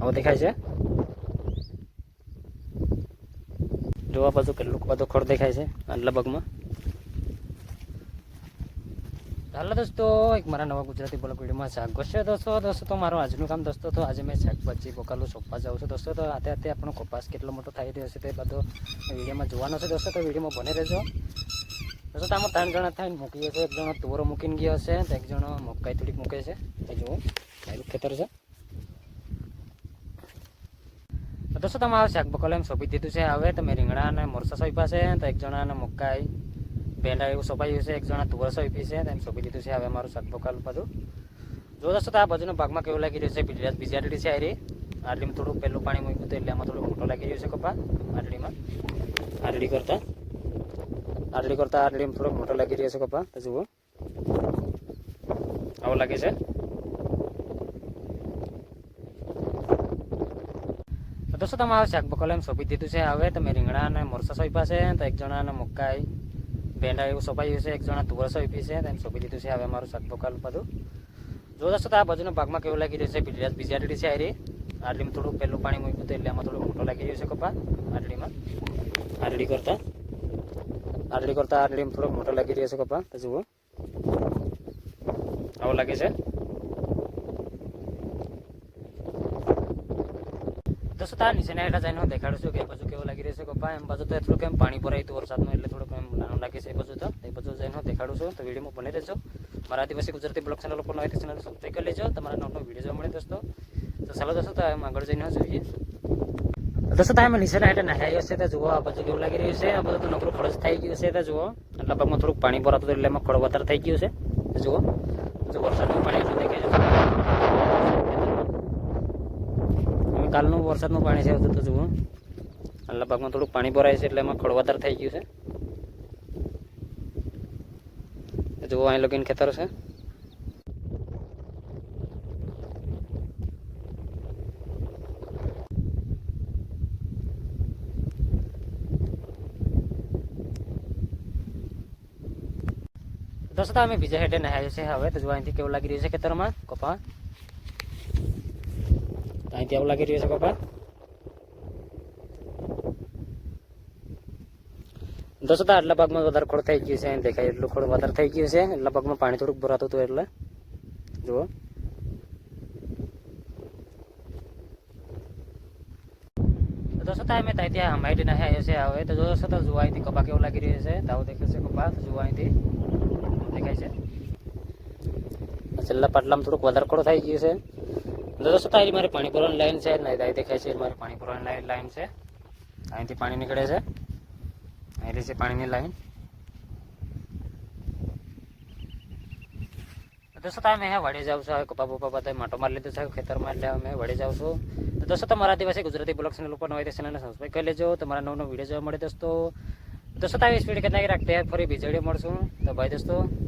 આવો દેખાય છે? જોવા બાજુ કેટલું બધું ખોડ દેખાય છે આટલા ભાગમાં હાલો દોસ્તો, એક મારા નવા ગુજરાતી બ્લોગ વિડીયોમાં સ્વાગત છે દોસ્તો. દોસ્તો, તો મારું આજનું કામ દોસ્તો, તો આજે મેં શાકભાજી બકાલું સોપવા જાઉં છું દોસ્તો. તો હાથે હાથે આપણો કપાસ કેટલો મોટો થઈ રહ્યો છે તે બધો વિડીયોમાં જોવાનો છે દોસ્તો. તો વિડીયોમાં બને રહેજો. દોસ્તો આમાં ત્રણ જણા થઈને મૂકીએ છે એક જણો તુવરો મૂકીને ગયો છે તો એક જણો મકાઈ થોડીક મૂકે છે. જુઓ ખેતર છે. તો દોસ્તો તમારે શાક બકાલો એમ સોંપી દીધું છે? હવે તમે રીંગણા અને મોરસા સોંપ્યા છે તો એક જણાને મકાઈ, ભેંડા એવું સોંપાયું છે, એક જણા તુવર સોંપી છે તેમ સોંપી દીધું છે. હવે મારું શાક બકોલ બધું. જો દોસ્તો આ બાજુના ભાગમાં કેવું લાગી રહ્યું છે? બીજી બીજા આટલી છે આરી આટલીમાં થોડું પહેલું પાણી મૂક્યું હતું એટલે આમાં થોડું મોટો લાગી રહ્યું છે કપા, આટલીમાં. આટલી કરતાં. આટલી કરતાં આટલીમાં થોડો મોટો લાગી રહ્યો છે કપા જુઓ. આવો લાગે છે. તો દોસ્તો તમારે શાક બકાલો એમ સોંપી દીધું છે? હવે તમે રીંગણા અને મોરસા સોંપ્યા છે તો એક જણાને મકાઈ, ભેંડા એવું સોંપાયું છે, એક જણા તુવર સોંપી છે તેમ સોંપી દીધું છે. હવે મારું શાક બકાલું બધું. જો દોસ્તો આ બાજુના ભાગમાં કેવું લાગી રહ્યું છે? બીજા બીજા છે આરી આટલીમાં થોડું પહેલું પાણી મૂક્યું હતું એટલે આમાં થોડું મોટો લાગી રહ્યું છે કપા. આટલીમાં. આટલી કરતાં. આટલી કરતાં આટલીમાં થોડો મોટો લાગી રહ્યો છે કપા. તો જુઓ. આવો લાગે છે? દોસ્તો તાર નીચેના હેઠા જઈને હું દેખાડું છું કે બાજુ કેવું લાગી રહ્યું છે કપા એમ પાછું તો એટલું કેમ પાણી ભરાયું હતું એટલે થોડુંક એમ નાનું લાગે છે એ બાજુ તો. એ બાજુ જઈને હું દેખાડું છું. તો વિડીયોમાં બની રહેજો. મારા આદિવાસી ગુજરાતી બ્લોગ ચેનલ ઉપર નવી ચેનલ સબસ્ક્રાઈબ કરી લેજો. તમારા નવો વીડિયો જોવા મળે દોસ્તો. તો ચાલો દોસ્તો, તો એમ આગળ જઈને જોઈએ દોસ્તો તમે નીચેના હેઠે નહાયો છે. તો જુઓ, આ બાજુ કેવું લાગી રહ્યું છે. આ બધું તો નકરું ખોળ થઈ ગયું છે. તો જુઓ લગભગમાં ભાગમાં થોડુંક પાણી ભરાતું એટલે એમાં ખોળ વધારે થઈ ગયું છે. જુઓ જો વરસાદનું પાણી એટલું દેખાય છે હવે કાલનું વરસાદનું પાણી છે બધું તો જુઓ. આટલા ભાગમાં થોડુંક પાણી ભરાય છે, એટલે એમાં ખળવાદાર થઈ ગયું છે. જુઓ, અહીં લગીન ખેતર છે. દોસ્તો અમે બીજા હેઠે નહાય છે હવે, તો જોવા અહીંથી કેવું લાગી રહ્યું છે ખેતરમાં? કપા અહીંથી આવું લાગી રહ્યું છે કપા દોસ્તો આટલા ભાગમાં વધારે ખોડ થઈ ગયું છે અહીં દેખાય એટલું ખોડ વધારે થઈ ગયું છે એટલા ભાગમાં પાણી થોડુંક ભરાતું હતું એટલે જુઓ દોસ્તો અમે ત્યાંથી હમાઈટી આવ્યો છે હવે તો દોસ્તો તો જુઓ અહીંથી કપા કેવું લાગી રહ્યું છે તો આવું દેખાય છે કપા જુઓ અહીંથી દેખાય છે છેલ્લા પાટલામાં થોડુંક વધારે ખોડો થઈ ગયું છે દોસ્તો, તારી મારી પાણી ભરવાની લાઈન છે નહીં દેખાય છે, મારી પાણી ભરવાની લાઈન છે. અહીંથી પાણી નીકળે છે. અહીં છે પાણીની લાઈન. દોસ્તો, તમે અહીંયા વળી જાવ છો. કપા બપા બધા માટો મારી લીધો છે ખેતરમાં એટલે અમે વળી જાવ છું. તો દોસ્તો, તમારા આદિવાસી ગુજરાતી બ્લોગ ચેનલ ઉપર નવી ચેનલને સબસ્ક્રાઈબ કરી લેજો. તમારા નવો નવો વીડિયો જોવા મળે દોસ્તો. દોસ્તો તમે સ્પીડ કેટલા રાખતા ફરી બીજે મળશું. તો ભાઈ દોસ્તો.